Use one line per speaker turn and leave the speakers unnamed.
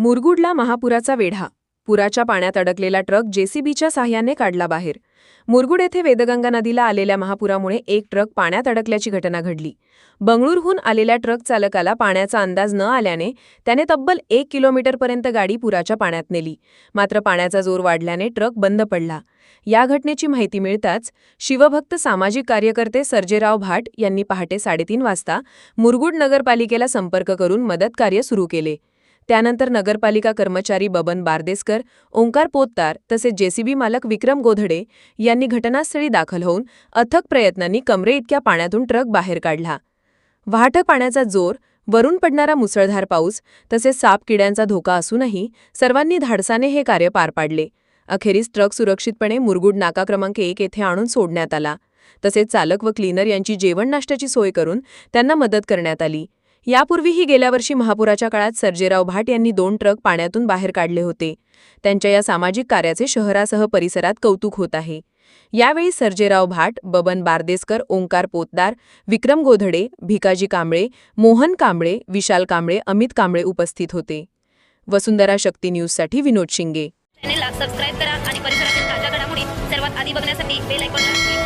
मुरगुडला महापुराचा वेढा. पुराच्या पाण्यात अडकलेला ट्रक जेसीबीच्या साह्याने काढला बाहेर. मुरगुड येथे वेदगंगा नदीला आलेल्या महापुरामुळे एक ट्रक पाण्यात अडकल्याची घटना घडली. बंगळूरहून आलेल्या ट्रक चालकाला पाण्याचा अंदाज न आल्याने त्याने तब्बल एक किलोमीटरपर्यंत गाडी पुराच्या पाण्यात नेली. मात्र पाण्याचा जोर वाढल्याने ट्रक बंद पडला. या घटनेची माहिती मिळताच शिवभक्त सामाजिक कार्यकर्ते सर्जेराव भाट यांनी पहाटे साडेतीन वाजता मुरगुड नगरपालिकेला संपर्क करून मदतकार्य सुरू केले. त्यानंतर नगरपालिका कर्मचारी बबन बारदेसकर ओंकार पोतदार तसेच जेसीबी मालक विक्रम गोधडे यांनी घटनास्थळी दाखल होऊन अथक प्रयत्नांनी कमरे इतक्या पाण्यातून ट्रक बाहेर काढला. वाहटक पाण्याचा जोर वरून पडणारा मुसळधार पाऊस तसेच साप किड्यांचा धोका असूनही सर्वांनी धाडसाने हे कार्य पार पाडले. अखेरीस ट्रक सुरक्षितपणे मुरगुड नाका क्रमांक एक येथे आणून सोडण्यात आला. तसेच चालक व क्लीनर यांची जेवण नाश्त्याची सोय करून त्यांना मदत करण्यात आली. यापूर्वीही गेल्या वर्षी महापुराच्या काळात सर्जेराव भाट यांनी दोन ट्रक पाण्यातून बाहेर काढले होते. त्यांच्या या सामाजिक कार्याचे शहरासह परिसरात कौतुक होत आहे. यावेळी सर्जेराव भाट बबन बारदेसकर ओंकार पोतदार विक्रम गोधडे भिकाजी कांबळे मोहन कांबळे विशाल कांबळे अमित कांबळे उपस्थित होते. वसुंधरा शक्ती न्यूजसाठी विनोद शिंगे.
चॅनेलला सबस्क्राईब करा आणि परिसरातील ताज्या घडामोडी सर्वात आधी बघण्यासाठी बेल आयकॉनला